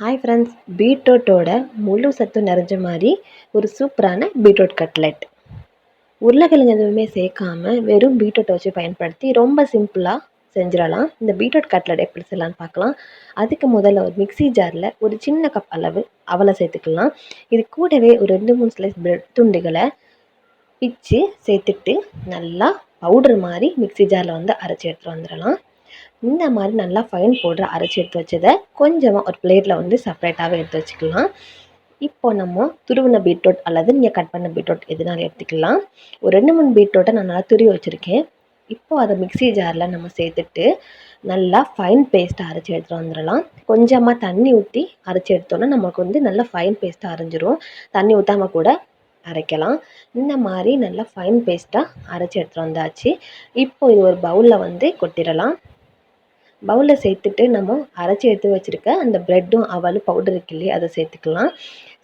Hi friends பீட்ரூட்டோட முழு சத்து நிறைஞ்ச மாதிரி ஒரு சூப்பரான பீட்ரூட் கட்லெட். உருளைக்கிழங்கு எதுவுமே சேர்க்காம வெறும் பீட்ரூட்டை வச்சு பயன்படுத்தி ரொம்ப சிம்பிளாக செஞ்சிடலாம். இந்த பீட்ரூட் கட்லெட் எப்படி செய்யலாம்னு பார்க்கலாம். அதுக்கு முதல்ல ஒரு மிக்ஸி ஜாரில் ஒரு சின்ன கப் அளவு அவலை சேர்த்துக்கலாம். இது கூடவே ஒரு ரெண்டு மூணு ஸ்லைஸ் பிரெட் துண்டுகளை பிச்சு சேர்த்துட்டு நல்லா பவுடர் மாதிரி மிக்ஸி ஜாரில் வந்து அரைச்சி எடுத்துகிட்டு வந்துடலாம். இந்த மாதிரி நல்லா ஃபைன் பவுடர் அரைச்சி எடுத்து வச்சதை கொஞ்சமாக ஒரு பிளேட்டில் வந்து செப்பரேட்டாகவே எடுத்து வச்சுக்கலாம். இப்போ நம்ம துருவின பீட்ரூட் அல்லது நீங்கள் கட் பண்ண பீட்ரூட் எதுனாலும் எடுத்துக்கலாம். ஒரு ரெண்டு மூணு பீட்ரூட்டை நான் நல்லா துருவி வச்சுருக்கேன். இப்போது அதை மிக்ஸி ஜாரில் நம்ம சேர்த்துட்டு நல்லா ஃபைன் பேஸ்ட்டாக அரைச்சி எடுத்துகிட்டு வந்துடலாம். கொஞ்சமாக தண்ணி ஊற்றி அரைச்சி எடுத்தோன்னா நமக்கு வந்து நல்லா ஃபைன் பேஸ்ட்டாக அரைஞ்சிரும். தண்ணி ஊற்றாமல் கூட அரைக்கலாம். இந்த மாதிரி நல்லா ஃபைன் பேஸ்ட்டாக அரைச்சி எடுத்துகிட்டு வந்தாச்சு. இப்போ இது ஒரு பவுலில் வந்து கொட்டிடலாம். பவுலில் சேர்த்துட்டு நம்ம அரைச்சி எடுத்து வச்சுருக்க அந்த ப்ரெட்டும் அவலும் பவுடர் இருக்கு இல்லையா அதை சேர்த்துக்கலாம்.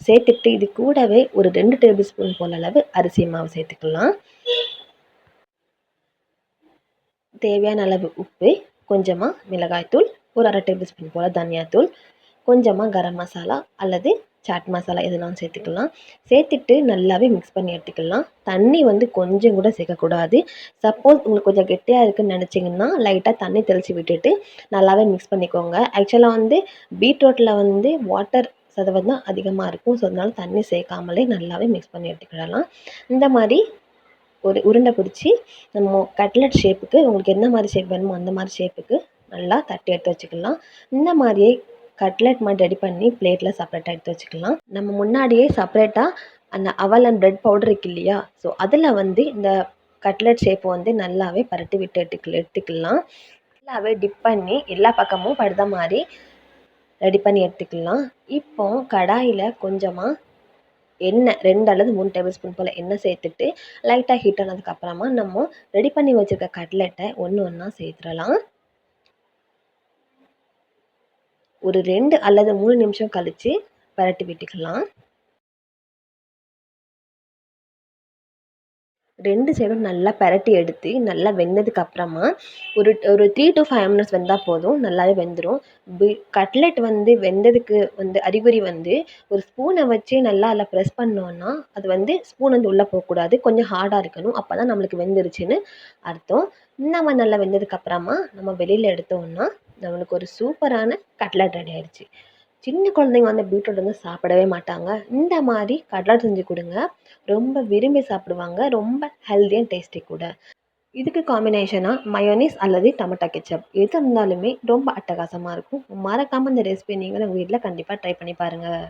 சேர்த்துட்டு இது கூடவே ஒரு ரெண்டு டேபிள் ஸ்பூன் போல் அளவு அரிசி மாவு சேர்த்துக்கலாம். தேவையான அளவு உப்பு கொஞ்சமாக மிளகாய்த்தூள் ஒரு அரை டேபிள் ஸ்பூன் போல் தனியாத்தூள் கொஞ்சமாக கரம் மசாலா அல்லது சாட் மசாலா இதெல்லாம் சேர்த்துக்கலாம். சேர்த்துட்டு நல்லாவே மிக்ஸ் பண்ணி எடுத்துக்கலாம். தண்ணி வந்து கொஞ்சம் கூட சேர்க்கக்கூடாது. சப்போஸ் உங்களுக்கு கொஞ்சம் கெட்டியாக இருக்குதுன்னு நினச்சிங்கன்னா லைட்டாக தண்ணி தெளித்து விட்டுட்டு நல்லாவே மிக்ஸ் பண்ணிக்கோங்க. ஆக்சுவலாக வந்து பீட்ரூட்டில் வந்து வாட்டர் சதவீதம் தான் அதிகமாக இருக்கும். ஸோ அதனால தண்ணி சேர்க்காமலே நல்லாவே மிக்ஸ் பண்ணி எடுத்துக்கிடலாம். இந்த மாதிரி ஒரு உருண்டை பிடிச்சி நம்ம கட்லெட் ஷேப்புக்கு உங்களுக்கு என்ன மாதிரி ஷேப் வேணுமோ அந்த மாதிரி ஷேப்புக்கு நல்லா தட்டி எடுத்து வச்சுக்கலாம். இந்த மாதிரியே கட்லெட் மாதிரி ரெடி பண்ணி பிளேட்டில் செப்பரேட்டாக எடுத்து வச்சுக்கலாம். நம்ம முன்னாடியே செப்பரேட்டாக அந்த அவல் அண்ட் ப்ரெட் பவுடர் இருக்கு இல்லையா? ஸோ அதில் வந்து இந்த கட்லெட் ஷேப்பை வந்து நல்லாவே பரட்டி விட்டு எடுத்துக்க எடுத்துக்கலாம். நல்லாவே டிப் பண்ணி எல்லா பக்கமும் படுத மாதிரி ரெடி பண்ணி எடுத்துக்கலாம். இப்போ கடாயில் கொஞ்சமாக எண்ணெய் ரெண்டு அல்லது மூணு டேபிள் ஸ்பூன் போல் எண்ணெய் சேர்த்துட்டு லைட்டாக ஹீட் ஆனதுக்கப்புறமா நம்ம ரெடி பண்ணி வச்சுருக்க கட்லெட்டை ஒன்று ஒன்றா சேர்த்துடலாம். ஒரு ரெண்டு அல்லது மூணு நிமிஷம் கழித்து பரட்டி விட்டுக்கலாம். ரெண்டு சைடும் நல்லா பரட்டி எடுத்து நல்லா வெந்ததுக்கு அப்புறமா ஒரு ஒரு த்ரீ டு ஃபைவ் மினிட்ஸ் வெந்தால் போதும். நல்லாவே வெந்துடும் பி கட்லெட் வந்து வெந்ததுக்கு வந்து அறிகுறி வந்து ஒரு ஸ்பூனை வச்சு நல்லா அதில் ப்ரெஸ் பண்ணோன்னா அது வந்து ஸ்பூன் வந்து உள்ளே போகக்கூடாது கொஞ்சம் ஹார்டாக இருக்கணும். அப்போ தான் நம்மளுக்கு வெந்துருச்சுன்னு அர்த்தம். இன்னும் நல்லா நல்லா வெந்ததுக்கப்புறமா நம்ம வெளியில் எடுத்தோம்னா நம்மளுக்கு ஒரு சூப்பரான கட்லட் ரெடி ஆயிடுச்சு. சின்ன குழந்தைங்க வந்து பீட்ரூட் வந்து சாப்பிடவே மாட்டாங்க. இந்த மாதிரி கட்லட் செஞ்சு கொடுங்க. ரொம்ப விரும்பி சாப்பிடுவாங்க. ரொம்ப ஹெல்தி அண்ட் டேஸ்டி கூட. இதுக்கு காம்பினேஷனாக மயோனிஸ் அல்லது டொமேட்டோ கெச்சப் எது இருந்தாலுமே ரொம்ப அட்டகாசமாக இருக்கும். மறக்காமல் இந்த ரெசிபி நீங்களும் உங்கள் வீட்டில் கண்டிப்பாக ட்ரை பண்ணி பாருங்கள்